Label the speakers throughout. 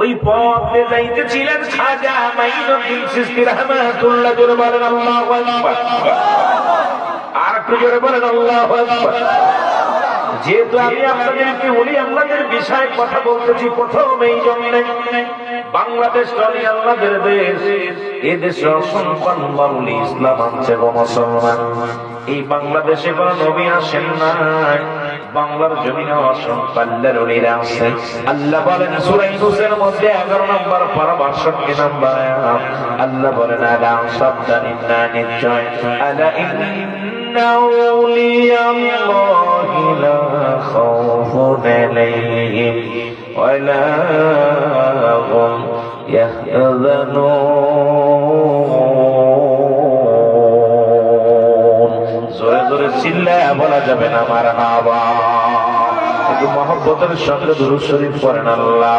Speaker 1: ওই পথে যাইতেছিলেন খাজা মাইনুদ্দিন সিস্তি রহমাতুল্লাহ জোরে বলেন আল্লাহু আকবার। আর একটু জোরে বলেন আল্লাহু আকবার। যেহেতু আমি আপনাদেরকে বলি, আপনাদের বিষয়ে কথা বলতেছি প্রথম এই জন্য বাংলাদেশ চলে আমাদের দেশ, এ দেশে অসম্পন্ন বাউলি ইসলাম আছে মুসলমান। এই বাংলাদেশে কোন নবী আসেন না বাংলার জমিনে অসংখ্য আল্লাহর ওলিরা আছে। আল্লাহ বলেন, সূরা ইউসুফের মধ্যে 11 নম্বর নম্বর আল্লাহ বলেন, আলা না নিশ্চয়। আলা লা খাউফুন আলাইহিম হুম বলা যাবে না আমার বাবা কিন্তু মহব্বতের সঙ্গে দুরু শরীফ করেন আল্লাহ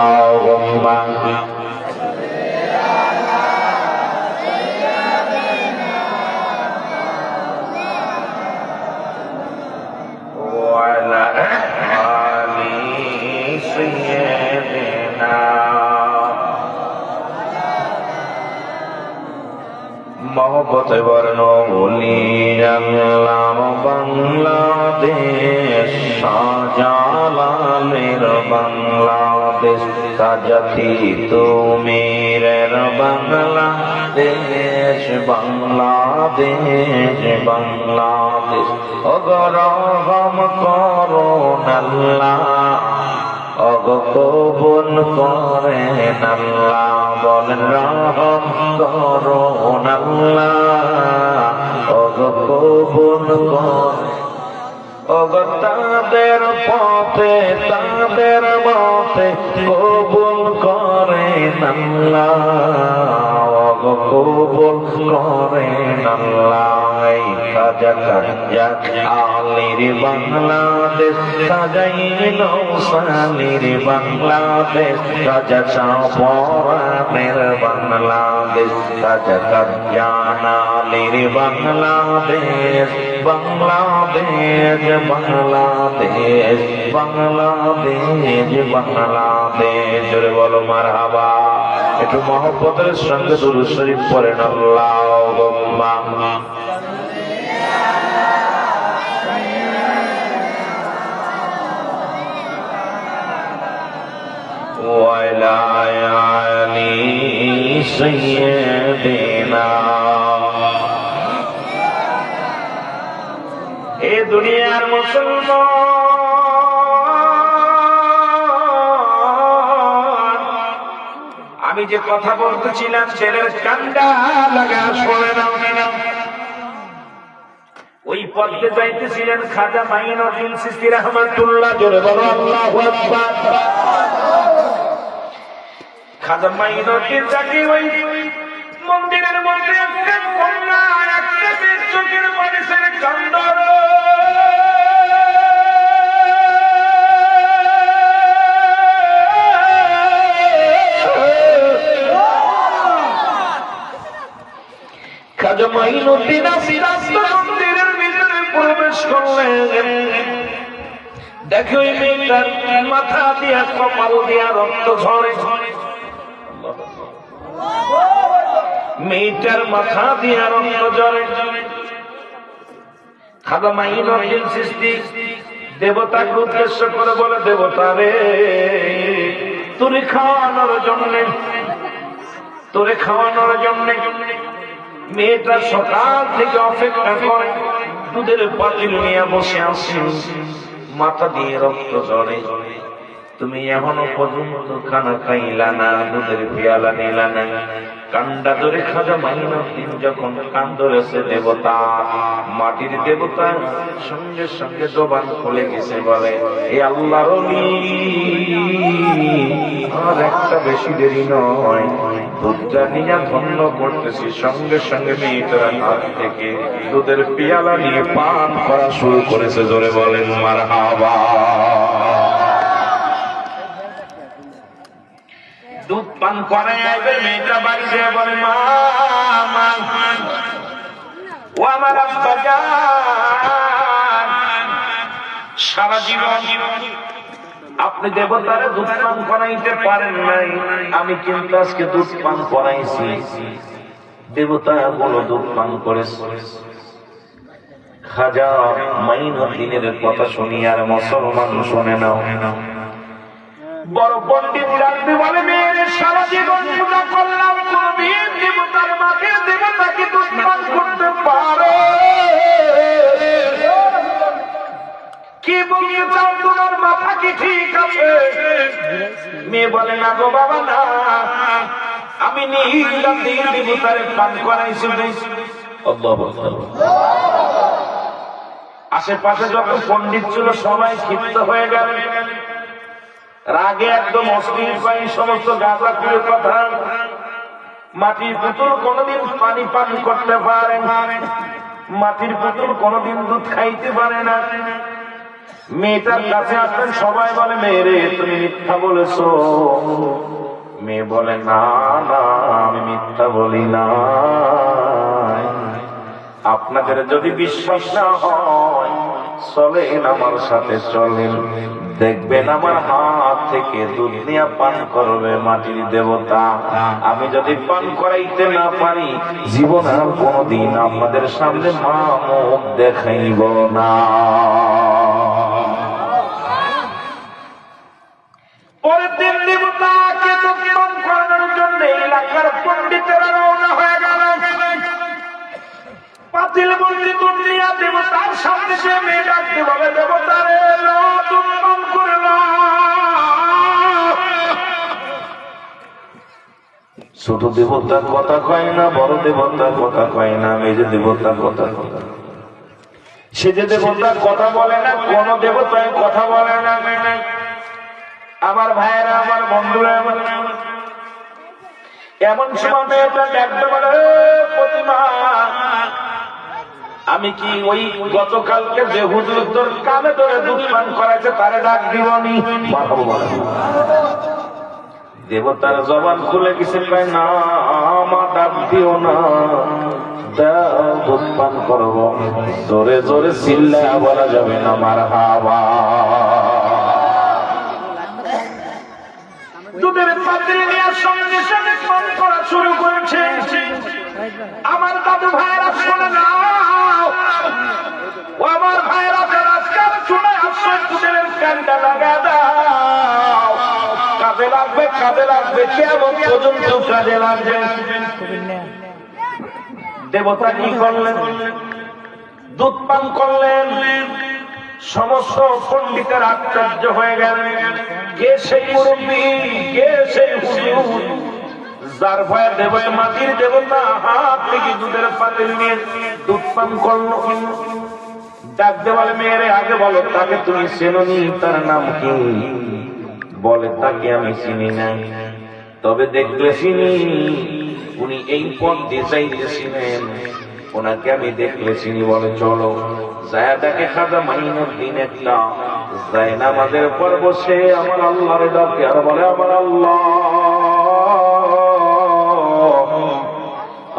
Speaker 1: মহব্বত বর্ণ মুলি আল্লাহ। বাংলাদেশ শাহজালালের বাংলাদেশ সাজাতি তুমির বাংলাদেশ বাংলাদেশ বাংলাদেশ। অগরহম করুন আল্লাহ অগোপন করেন আল্লাহ বলেন রহম করুন আল্লাহ অগোপন করেন তাদের পথে, তাদের মতে কবুল করেন আল্লাহ ওগো কবুল করেন আল্লাহ বাংলাদেশ বাংলাদেশ। খাজা চাপরানের বাংলাদেশ খাজা খাজা নালির বাংলাদেশ। বাংলাদেশ বাংলাদেশ বাংলাদেশ বাংলাদেশ। জোরে বলো মার একটু মহব্বতের সঙ্গে দুরু শরীফ পড়েন, আল্লাহ وعلى آل سيدنا এ দুনিয়ার মুসলমান আমি যে কথা বলতেছিলাম ছেলের কান্ডা লাগা শোনে না ওই পথে যাইতেছিলেন খাজা মাইনুদ্দিন সিস্তি রহমাতুল্লাহ জোরে বলো আল্লাহু আকবার খাজা মাইনুদ্দিন যাকে ওই মন্দিরের মধ্যে একটা কন্যা একটা বেশ চোখের মানুষের কান্ডর খাজা মাইনুদ্দিন আসির মন্দিরের ভিতরে প্রবেশ করলেন। দেখো ওই মেয়েটার মাথা দিয়া, কপাল দিয়া রক্ত ঝরে। মেয়েটার মাথা দিয়া রক্ত ঝরে খাদা মাইনুদ্দিন সৃষ্টি। দেবতাকে উদ্দেশ্য করে বলে, দেবতা রে, তোরে খাওয়ানোর জন্য, তোরে খাওয়ানোর জন্য মেয়েটা সকাল থেকে অপেক্ষা করে, দুধের পাতিল নিয়ে বসে আসি। মাথা দিয়ে রক্ত ঝরে তুমি এখনও পর্যন্ত খানা খাইলা না, দুধের পিয়ালা নিলা না। কান্ডা ধরে খাজা মাইনা দিন যখন কান ধরেছে দেবতা, মাটির দেবতা সঙ্গে সঙ্গে জবান খুলে গেছে, বলে এ আল্লাহর আর একটা বেশি দেরি নয়। দুধটা নিয়ে ধন্য করতেছি, সঙ্গে সঙ্গে মেয়েটার হাত থেকে দুধের পিয়ালা নিয়ে পান করা শুরু করেছে। জোরে বলেন মার হাবা দুধ পান করে এবার মেয়েটা বাড়ি বলে, মা ও আমার আব্বা সারা জীবন আপনি দেবতারে দুধ পান করাইতে পারেন নাই। আমি কিন্তু আজকে দুধ পান করাইছি। দেবতা গুলো দুধ পান করেছে। খাজা মাইনুদ্দিনের কথা শুনি আর মুসলমান শুনে নাও। বড় পণ্ডিত রাখতে বলে মেয়ের সারা জীবন পূজা করলাম। কোনদিন দেবতার মাকে দেবতাকে দুষ্মান করতে পারে। কি বলতে চাও তোমার মাথা কি ঠিক আছে? মেয়ে বলে না গো বাবা না। আমি নিহিলাম দিয়ে দেবতারে পান করাইছি আশেপাশে যখন পণ্ডিত ছিল সবাই ক্ষিপ্ত হয়ে গেল। রাগে একদম অস্থির পাই সমস্ত গাঁজা প্রিয় কথা। মাটির পুতুল কোনদিন পানি পান করতে পারে না। মাটির পুতুল কোনদিন দুধ খাইতে পারে না। মেয়েটার কাছে আসলেন সবাই বলে, মেয়েরে, তুমি মিথ্যা বলেছ। মেয়ে বলে, না না, আমি মিথ্যা বলি না আপনাদের যদি বিশ্বাস না হয়, চলেন আমার সাথে, চলেন। দেখবেন আমার হাত থেকে দুধ নিয়ে পান করবে মাটির দেবতা। আমি যদি পান করাইতে না পারি, জীবন আর কোনদিন আপনাদের সামনে মা মুখ দেখাইব না। দেবতার সামনে সে মেয়ে ডাকতে বলে দেবতারে এলো দুর্গম করল। ছোট দেবতার কথা কয় না, বড় দেবতার কথা কয় না, মেজে দেবতার কথা কয় সে যে দেবতার কথা বলে না, কোন দেবতায় কথা বলে না। আমার ভাইয়েরা, আমার বন্ধুরা, আমার এমন সময় প্রতিমা। আমি কি ওই গতকালকে যে হুজুর তোর কানে ধরে দুধ পান করাইছে, তারে ডাক দিবনি? দেবতার জবান খুলে গেছে না দিও না। দুধ করব। জোরে জোরে চিল্লা বলা যাবে না আমার হাওয়া। আমার দাদু ভাইয়েরা, শোনে না। আমার ভাইয়েরা, যারা আজকাল শুনে আসছে, দুধের ক্যানটা লাগা দাও। কাজে লাগবে কাজে লাগবে কেমন পর্যন্ত কাজে লাগবে। দেবতা কি করলেন? দুধ পান করলেন। সমস্ত পণ্ডিতের আশ্চর্য হয়ে গেলেন। কে সেই মুরব্বী? কে সেই হুজুর? যার ভয়ে দেবতা মাটির দেবতা হাত থেকে দুধের পাতিল নিয়ে দুধ পান করল। ডাকতে বলে মেয়েরে আগে বলো, তাকে তুমি চেননি, তার নাম কি? বলে, তাকে আমি চিনি নাই তবে দেখলে চিনি, উনি এই পথ দিয়ে চাইতেছিলেন ওনাকে আমি দেখলে চিনি বলে, চলো জায়াটাকে খাজা মাইনুর দিন একটা আমাদের পর বসে আমার আল্লাহরে ডাকে। আর বলে, আমার আল্লাহ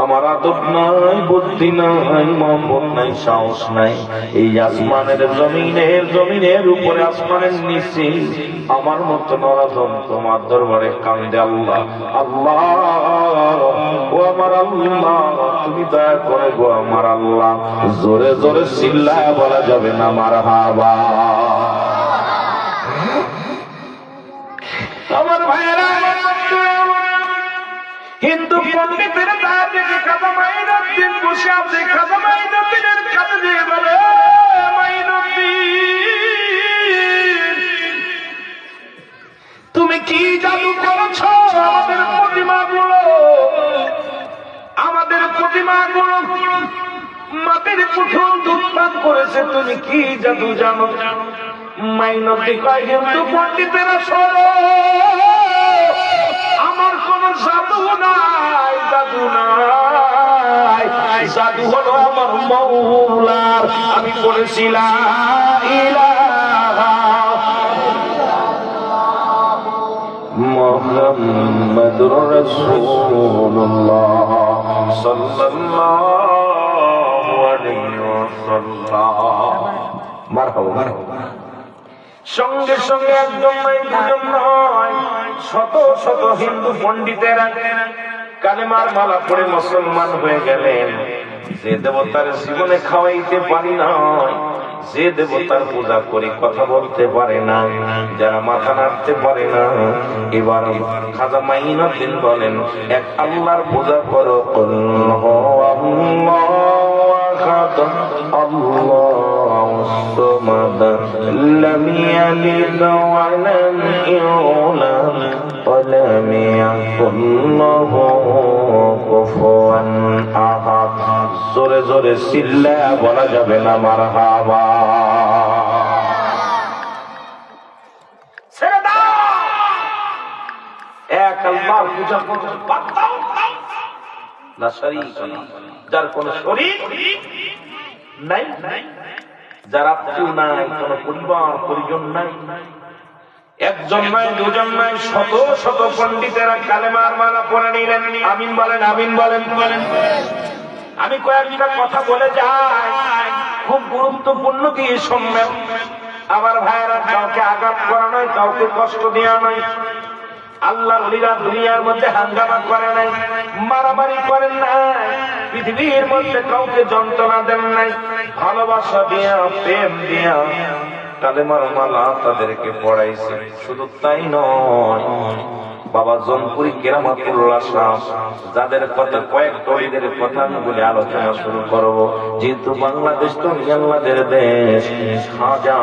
Speaker 1: আমার আদব নাই, বুদ্ধি নাই, মহব্বত নাই, সাহস নাই। এই আসমানের জমিনের জমিনের উপরে, আসমানের নিচে আমার মতো নরাধন তোমার দরবারে কান্দে আল্লাহ। আল্লাহ, ও আমার আল্লাহ, তুমি দয়া করে গো আমার আল্লাহ। জোরে জোরে চিল্লায় বলা যাবে না আমার হাবা আমার ভাইয়েরা হিন্দু পণ্ডিতের দাঁড়িয়ে খাজা মাইনুদ্দিন আছে। খাজা মাইনুদ্দিনের কাছে দিয়ে বলে, "এ তুমি কি জাদু করেছ আমাদের প্রতিমা গুলো আমাদের প্রতিমা গুলো মাটির পুতুল দুধ পান করেছে। তুমি কি জাদু জানো? জানো মাইনতি কয়, হিন্দু পণ্ডিতেরা সরো আমার কোন জাদু নাই জাদু নাই। জাদু হলো আমার মৌলার। আমি বলেছিলাম ইলাহা মোহাম্মদুর রাসূলুল্লাহ সাল্লাল্লাহু আলাইহি ওয়াসাল্লাম। মারহাবা মারহাবা। সঙ্গে সঙ্গে একদম নয় দুজন নয় শত শত হিন্দু পণ্ডিতেরা কালেমার মালা পড়ে মুসলমান হয়ে গেলেন। যে দেবতার জীবনে খাওয়াইতে পারি নয় যে দেবতার পূজা করি কথা বলতে পারে না, যারা মাথা নাড়তে পারে না। এবার খাজা মাইনুদ্দিন বলেন, এক আল্লাহর পূজা করো। আল্লাহ الله الصمد لم يلد ولم يولد ولم يكن له كفوا أحد জোরে জোরে চিল্লা বলা যাবে না মার হাবা ছেড়ে দাও এক আল্লাহর পূজা করো বাদ দাও না শরীক যার কোন শরীর নাই। যার আত্মীয় নাই, কোন পরিবার, পরিজন নাই। একজন নয় দুজন নয় শত শত পণ্ডিতেরা কালেমার মালা পরে নিলেন। আমিন বলেন আমিন বলেন। বলেন আমি কয়েকটা কথা বলে যাই। খুব গুরুত্বপূর্ণ দিয়ে শুনবেন আমার ভাইয়েরা কাউকে আঘাত করা নয়, কাউকে কষ্ট দেওয়া নয়। আল্লাহ লীলা দুনিয়ার মধ্যে হাঙ্গামা করে নাই, মারামারি করেন না পৃথিবীর মধ্যে কাউকে যন্ত্রণা দেন নাই, ভালোবাসা দিয়া, প্রেম দিয়া কালেমার মালা তাদেরকে পড়াইছে। শুধু তাই নয় বাবা জনপুরি কেরামাতুল্লাহ শাহ যাদের কথা কয়েক টলিদের কথা আমি বলে আলোচনা শুরু করব। যেহেতু বাংলাদেশ তো আল্লাহদের দেশ সাজা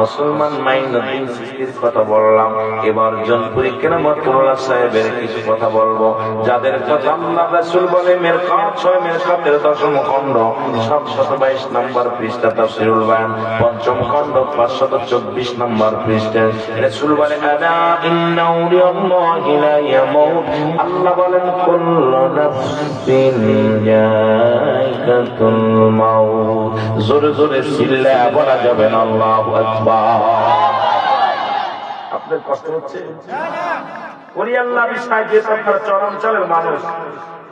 Speaker 1: মুসলমান মাইনুদ্দিন সৃষ্টির কথা বললাম। এবার জনপুরি কেরামাতুল্লাহ সাহেবের কিছু কথা বলব। যাদের কথা আল্লাহ রাসূল বলে, মের কাজ ছয়, মের সাতের দশম খণ্ড সাতশত বাইশ নম্বর পৃষ্ঠা তাফসিরুল বায়ান, পঞ্চম খণ্ড পাঁচশত চব্বিশ নম্বর পৃষ্ঠা। রাসূল বলে আলা ইন্না আউলিয়াল্লাহি লা ইয়ামুত আল্লাহ বলেন, কুল্লু জোরে জোরে চিল্লা বলা যাবে না, আল্লাহু আপনার কষ্ট হচ্ছে? আপনার চরাঞ্চলের মানুষ।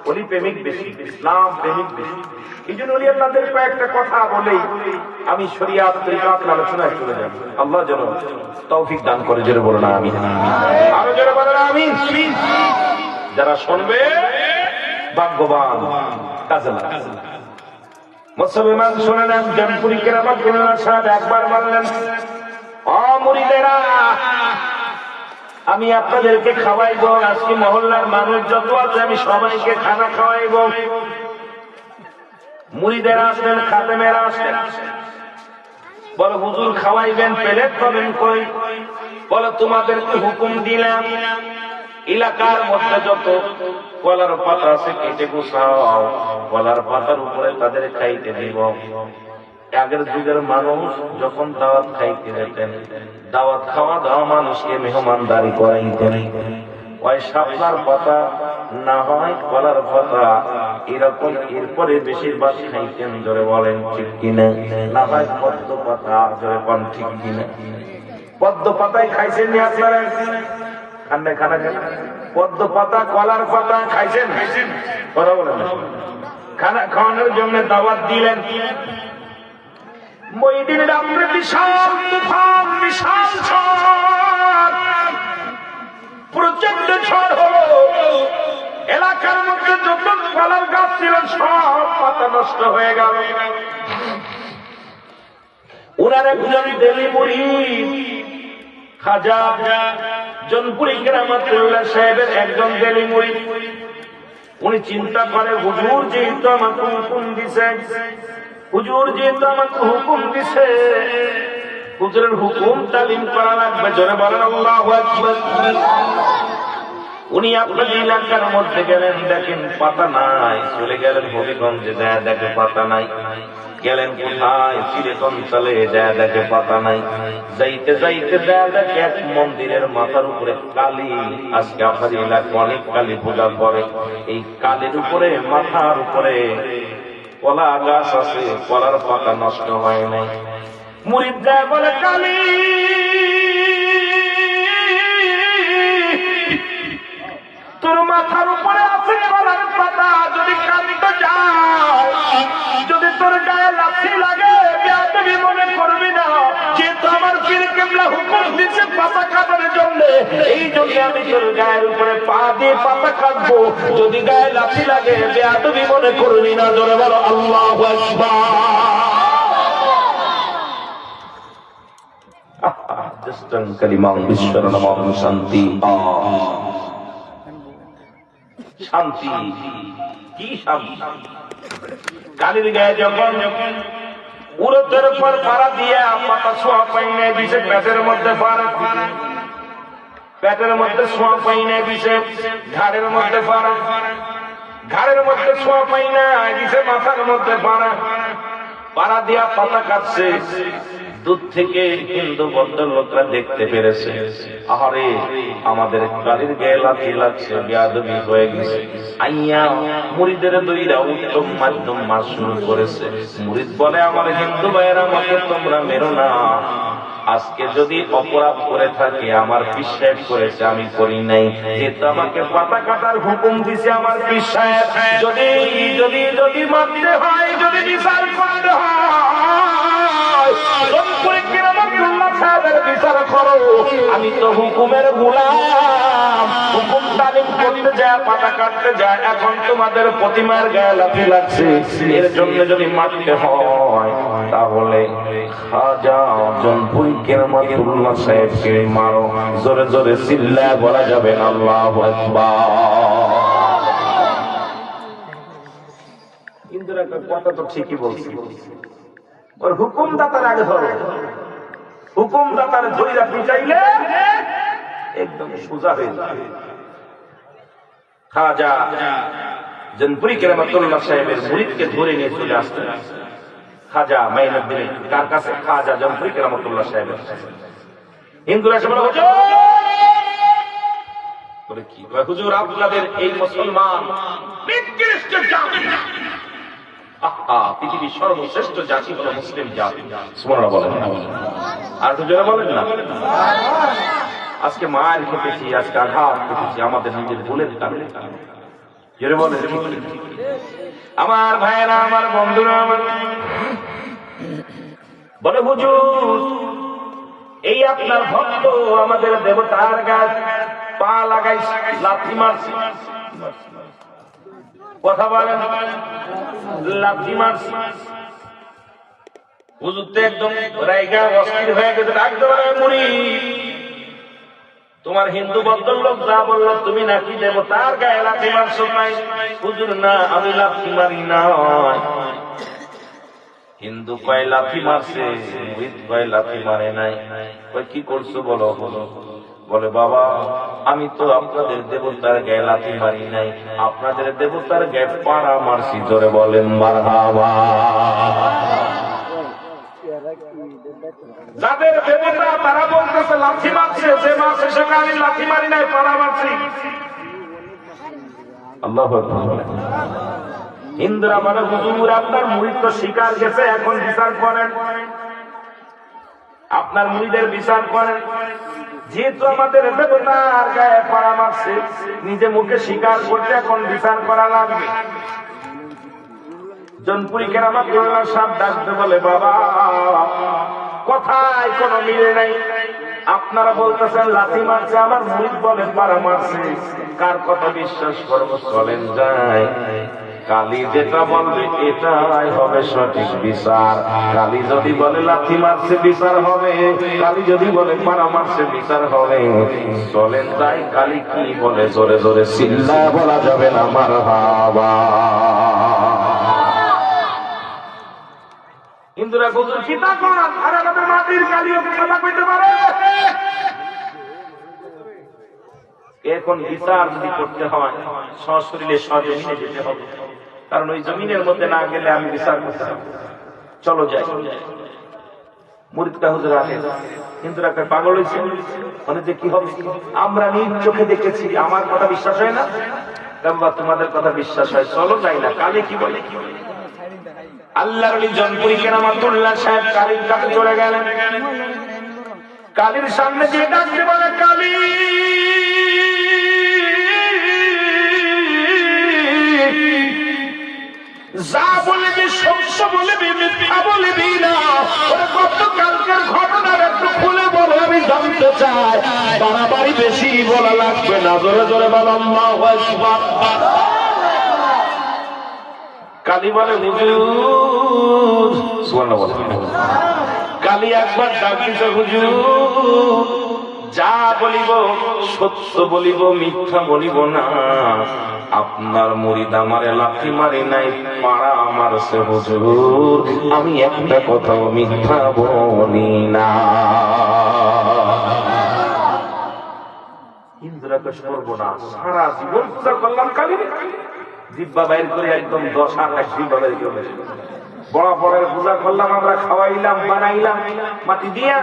Speaker 1: অলি প্রেমিক বেশি, ইসলাম প্রেমিক বেশি। এই জন্য অলি আল্লাহদের কয়েকটা কথা বলেই আমি শরিয়াত, তরিকাত আলোচনায় চলে যাব। আল্লাহ যেন তৌফিক দান করে, জোরে বলো না আমি আরও জোরে বলো না আমি যারা শুনবে, ভাগ্যবান, কাজে লাগবে। মুসলমান শুনে নেন জনপুরি কেরামত সাহেব একবার বললেন অমরিদেরা আমি আপনাদেরকে খাওয়াইব আজকে মহল্লার মানুষ যত আছে আমি সবাইকে খানা খাওয়াইব মুড়িদের আসবেন, খাদেমেরা আসবেন। বলো, হুজুর খাওয়াইবেন প্লেট পাবেন কই? বলো, তোমাদেরকে হুকুম দিলাম, এলাকার মধ্যে যত কলার পাতা আছে কেটে গুছাও কলার পাতার উপরে তাদের খাইতে দিব। আগের যুগের মানুষ যখন দাওয়াত খাইতে যেতেন, দাওয়াত খাওয়া দাওয়া মানুষকে মেহমানদারি করাইতেন। ওই শাপলার পাতা না হয়, কলার পাতা এরকম এরপরে বেশিরভাগ খাইতেন ধরে বলেন ঠিক কিনা? না হয় পদ্ম পাতা ধরে পান ঠিক কিনা? পদ্ম পাতায় খাইছেন নি আপনারা? খান্ডে খানা খান পদ্ম পাতা, কলার পাতা খাইছেন? কথা বলেন। খানা খাওয়ানোর জন্য দাওয়াত দিলেন। রাত্রে তুফান, বিশাল ঝড়। প্রচণ্ড ঝড় এলাকার মধ্যে যত কলার গাছ ছিল, সব পাতা নষ্ট হয়ে গেল। ওনার একজন মুড়ি খাজা জনপুরি গ্রামাতুল্লাহ সাহেবের একজন মুড়ি উনি চিন্তা করে, হুজুর, যেহেতু আমাকে হুকুম দিছে হুজুর যেহেতু আমাকে হুকুম দিছে, হুজুরের হুকুম তালিম করা লাগবে, জোরে বলেন, আল্লাহু উনি আপনার এলাকার মধ্যে গেলেন, দেখেন পাতা নাই, চলে গেলেন হবিগঞ্জে, যায় দেখে পাতা নাই। গেলেন কোথায়? সিলেট অঞ্চলে যায় দেখে পাতা নাই। যাইতে যাইতে যায় দেখে এক মন্দিরের মাথার উপরে কালী। আজকে আপনার এলাকা অনেক কালী পূজা করে। এই কালীর উপরে, মাথার উপরে কলা গাছ আছে, কলার পাতা নষ্ট হয় নাই। মুরিদ গায়ে বলে কালি। তোর মাথার উপরে আছে কলার পাতা, যদি কাঁদতে যায় যদি তোর গায়ে লাঠি লাগে তুমি মনে করবি। না যেহেতু আমার পীর কেবলা হুকুম দিচ্ছে পাতা কাটার জন্য। এই জন্য আমি তোর গায়ের উপরে পা দিয়ে পাতা কাটবো, যদি গায়ে লাঠি লাগে, বেয়াদবি মনে করবি না বলো, আল্লাহ শান্তি কি শান্তি? কালির গায়ে যখন যখন উরতের উপর পাড়া দিয়ে পাতা ছোঁয়া পাই নেয় দিছে পেটের মধ্যে পাড়া পেটের মধ্যে ছোঁয়া পাই নেয় দিছে ঘাড়ের মধ্যে পাড়া। ঘাড়ের মধ্যে ছোঁয়া পাই না দিছে মাথার মধ্যে পাড়া। পাড়া দিয়া পাতা কাটছে। দূর থেকে হিন্দু ভদ্রলোকরা দেখতে পেরেছে। আহারে, আমাদের কালির গায়ে লাঠি লাগছে বেয়াদবি হয়ে গেছে। আইয়া মুড়িদের দইরা উত্তম মাধ্যম শুরু করেছে। মুড়িদ বলে, আমার হিন্দু ভাইয়ের, আমাকে তোমরা মেরো না। আজকে যদি অপরাধ করে থাকে, আমার পিসাহেব করেছে, আমি করি নাই। যেহেতু আমাকে পাতা কাটার হুকুম দিছে আমার পিসাহেব যদি যদি যদি মানতে হয়, যদি বিচার করতে হয় সাহেবের বিচার করো। আমি তো হুকুমের গোলাম। হুকুম তালিম করতে যায়, পাতা কাটতে যায়। এখন তোমাদের প্রতিমার গায়ে লাঠি লাগছে। এর জন্য যদি মারতে হয়, তাহলে মারো। জোরে জোরে চিল্লায় বলা যাবে না, আল্লাহু কথা তো ঠিকই বলছি। ওর হুকুমদাতার আগে ধরো। হুকুমদাতার ধৈরা পিটাইলে একদম সোজা হয়ে যাবে। খাজা জনপুরি কেরামতুল্লাহ সাহেবের মুরিদকে ধরে নিয়ে চলে আসতেন খাজা মাইনুদ্দিন কার কাছে? খাজা জনপুরি কেরামতুল্লাহ সাহেবের হিন্দুরা এসে বলে বলে কি হুজুর আপনাদের এই মুসলমান নিকৃষ্ট জাতি। আহা, পৃথিবীর সর্বশ্রেষ্ঠ জাতি হলো মুসলিম জাতি। সুমনরা বলেন। আর দুজনে বলেন না। আজকে মায়ের খেতেছি আজকে আঘাত খেতেছি আমাদের নিজের ভুলের কারণে। জোরে বলেন আমার ভাইয়েরা, আমার বন্ধুরা, আমার বলে, হুজুর, এই আপনার ভক্ত আমাদের দেবতার গাছ, পা লাগাইছে, লাথি মারছে। কথা বলেন। লাথি মারছে। তোমার হিন্দু ভদ্রলোক যা বলল তুমি নাকি দেব, তার গায়ে লাথি মারছো নাই। হুজুর, না, আমি লাথি মারি না হিন্দু কয় লাথি মারছে মুরিদ কয় লাথি মারে নাই। কয়, কি করছ বলো বলো বলে, বাবা, আমি তো আপনাদের দেবতার গায়ে লাথি মারি নাই। আপনাদের দেবতার গায়ে পাড়া মারছি ধরে বলেন, মারহাবা। যাদের দেবতা তারা বলতেছে, লাথি মারছে, যে মারছে সেটা আমি লাথি মারি নাই, পাড়া মারছি। আল্লাহ মানে হুজুর, আপনার মুড়িদ তো শিকার গেছে, এখন বিচার করেন। আপনার মুড়িদের বিচার করেন। যেহেতু আমাদের দেবতার গায়ে পাড়া মারছে, নিজে মুখে শিকার করতে এখন বিচার করা লাগবে। জনপুরি কেরামাতুল্লাহ সাহেব ডাকতে বলে, বাবা, কথায় কোনো মিলে নাই। আপনারা বলতেছেন, লাথি মারছে, আমার মুড়িদ বলে পাড়া মারছে। কার কথা বিশ্বাস করব? চলেন যায় কালী যেটা বলবে, এটাই হবে সঠিক বিচার। কালী যদি বলে লাথি মারছে, বিচার হবে। কালী যদি বলে পাড়া মারছে, বিচার হবে। চলেন তাই কালী কি বলে? জোরে জোরে চিল্লা বলা যাবে না আমার হাবা হিন্দুরা গুজুর কিতা করান আর আমাদের মাটির কালীও কথা কইতে পারে। এখন বিচার যদি করতে হয়, সশরীরে সজমিনে যেতে হবে। কারণ ওই জমিনের মধ্যে না গেলে আমি বিচার করতে চলো যাই। মুরিদকা হুজুর আসে। হিন্দুরা পাগল হয়েছে মানে যে কি হবে? আমরা নিজ চোখে দেখেছি, আমার কথা বিশ্বাস হয় না? তোমাদের কথা বিশ্বাস হয়। চলো যাই না, কালে কি বলে কি বলে? আল্লাহর আলী জনপুরি কেরামাতুল্লাহ সাহেব কালীর কাছে চলে গেলেন। কালীর সামনে যে ডাকতে বলে, কালী! যা বলবি, সত্য বলবি, মিথ্যা বলবি না। ওরে গতকালকের ঘটনার একটু খুলে বলো, আমি জানতে চায় বাড়াবাড়ি বেশি বলা লাগবে না। জোরে জোরে বলো, আল্লাহু আকবার কালী বলে হুজুর। কালী একবার ডাক দিছে, হুজুর, যা বলিব, সত্য বলিব, মিথ্যা বলিব না। আপনার মুরিদ আমারে লাথি মারি নাই, পাড়া আমার সে হুজুর। আমি একটা কথাও মিথ্যা বলি না। ইন্দ্রাকে করব না, সারা জীবন করলাম কালী জিব্বা বাইর করে একদম দশ আট জিব্বা বাইর করে বড় বড়ের পূজা করলাম, আমরা খাওয়াইলাম, বানাইলাম, মাটি দিয়া।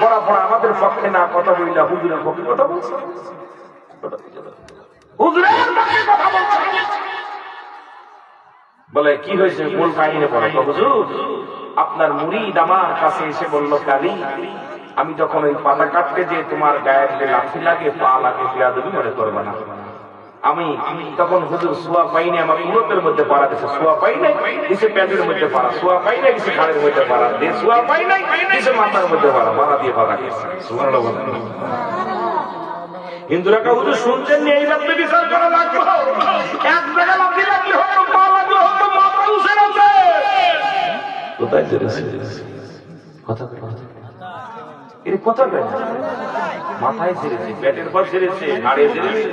Speaker 1: বড় বড় আমাদের পক্ষে না, কথা বললা, হুজুরের কথা হুজুরের পক্ষে কথা বলছে? বলে, কি হয়েছে? মূল কাহিনী বলো? হুজুর, আপনার মুরিদ আমার কাছে এসে বলল, কালী আমি যখন ওই পাতা কাটতে যে তোমার গায়ের যে লাঠি লাগে, পা লাগে পিয়া দেবী মনে করবে না। আমি তখন হুজুর সোয়া পাই নাই, আমার উন্নতের মধ্যে পাড়া দিছে সোয়া পাই নাই, দিছে প্যান্টের মধ্যে পাড়া সোয়া পাই নাই, দিছে ঘাড়ের মধ্যে পাড়া, দিয়ে সোয়া পাই নাই, দিছে মাথার মধ্যে পাড়া মাথা দিয়ে পাড়া গেছে শুনছেন নি, এই ব্যাপারে বিচার করা লাগবে? এক জায়গা লাগলে হতো পা লাগলে হতো মাথা আছে কোথায় জেরেছে কথা কথা এর কথা কেন মাথায় ছেড়েছে, পেটের পর ছেড়েছে হাড়ে ছেড়েছে।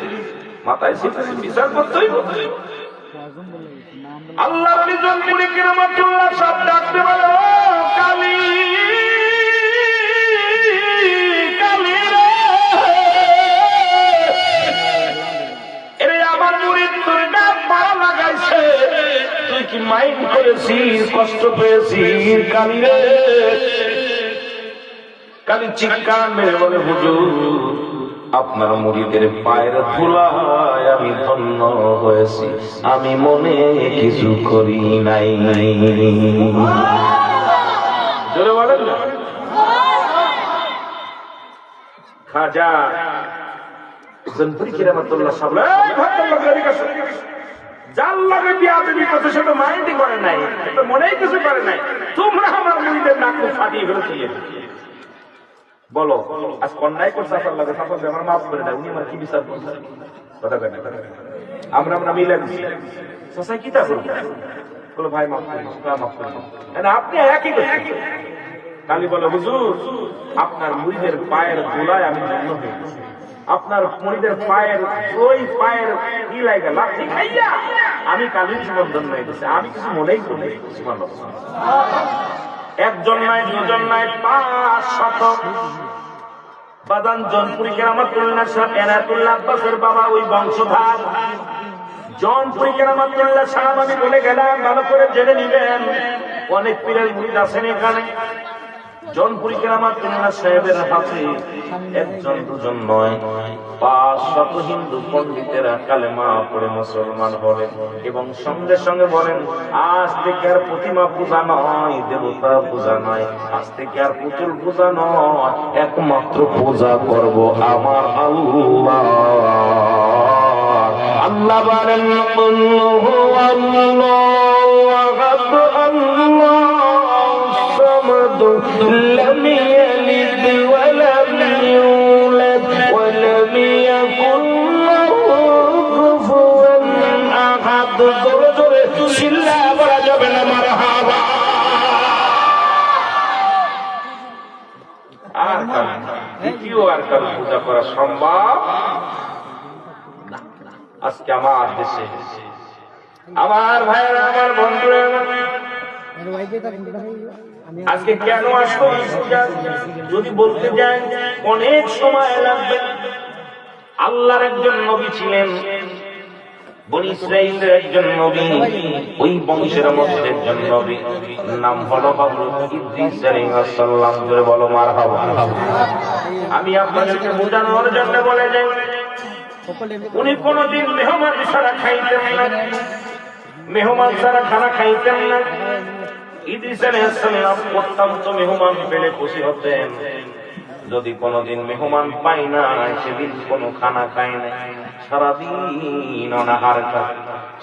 Speaker 1: মাথায় ছেড়েছে, বিচার করতেই আল্লাহ নিজন মুড়ি কিরামাতুল্লাহ সব ডাকতে ও কালী কালী রে। আমার মুড়িদ তোর পাড়া লাগাইছে। তুই কি মাইন্ড করেছিস, কষ্ট পেয়েছিস, কালী রে? কালি চিৎকার মেরে বলে, হুজুর, আপনার মুড়িদের পায়ের ধুলায় আমি ধন্য হয়েছি। আমি মনে কিছু করি নাই। জোরে মনেই কিছু করে নাই। তোমরা আমার মুড়িদের নাক ফাটিয়ে বলো, আজ অন্যায় করছে আপনার লাগে সাপোজ আমার মাফ করে দেয় উনি আমার কি বিচার করছে? কথা কেন আমরা আমরা মিলে দিচ্ছি সসাই কি তা বলো, ভাই, মাফ করে মাফ করে আপনি একই কালি বলে, হুজুর, আপনার মুড়িদের পায়ের গোলায় আমি হয়ে আপনার পায়ের, ওই পায়ের কি খাইয়া আমি কালির ধন্য হয়ে আমি কিছু মনেই করি নাই। সুবহানাল্লাহ। একজন নাই, দুজন নাই, পাঁচ শত বাদান জনপুরি কেরামতুল্লাহ সাহেব, এনায়তুল্লাহ আব্বাসের বাবা, ওই বংশধার। জনপুরি কেরামতুল্লাহ সাহেব, আমি বলে গেলাম, ভালো করে জেনে নিবেন। অনেক পীরের মুরিদ আছেন এখানে। সাহেবের হাতে একজন দুজন নয়। হিন্দু কালেমা মুসলমান হলেন এবং সঙ্গে সঙ্গে বলেন, আজ থেকে আর প্রতিমা পূজা নয় পূজা নয়, আজ থেকে আর পুতুল পূজা নয়, একমাত্র পূজা করব আমার আল্লাহ। আল্লাহ বলেন ওয়া লাম ইউলাদ ওয়া লাম ইয়াকুল লাহু কুফুয়ান আহাদ জোরে জোরে চিল্লা বলা যাবে না আর কাল দ্বিতীয় আর কাল পূজা করা সম্ভব? আজকে আমার দেশে। আমার ভাইয়েরা, আমার বন্ধুরা। আজকে কেন আসলো যদি বলতে যাই অনেক সময় লাগবে। আল্লাহর একজন নবী ছিলেন বনি ইসরাইলের একজন নবী ওই বংশের মধ্যে একজন নবী। নাম হলো ইদ্রিস বলো মারহাবা। আমি আপনাদেরকে বোঝানোর জন্য বলে যাই উনি কোনদিন মেহমান ছাড়া খাইতেন না। মেহমান ছাড়া খানা খাইতেন না। মেহমান পেলে খুশি যদি কোনোদিন মেহমান পাই না, সেদিন কোনো খানা খায় না সারাদিন অনাহার খায়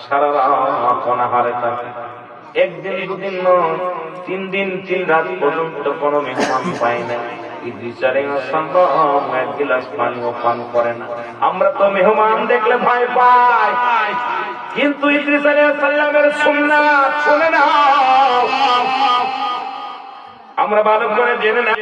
Speaker 1: সারা রাত অনাহার খায় একদিন, দুদিন নয় তিন দিন, তিন রাত পর্যন্ত কোনো মেহমান পাই না এক গিলাস পানিও পান করে না। আমরা তো মেহমান দেখলে ভয় পাই। কিন্তু ইদ্রিস আলাইসাল্লামের সুন্নাত শুনে না আমরা ভালো করে জেনে না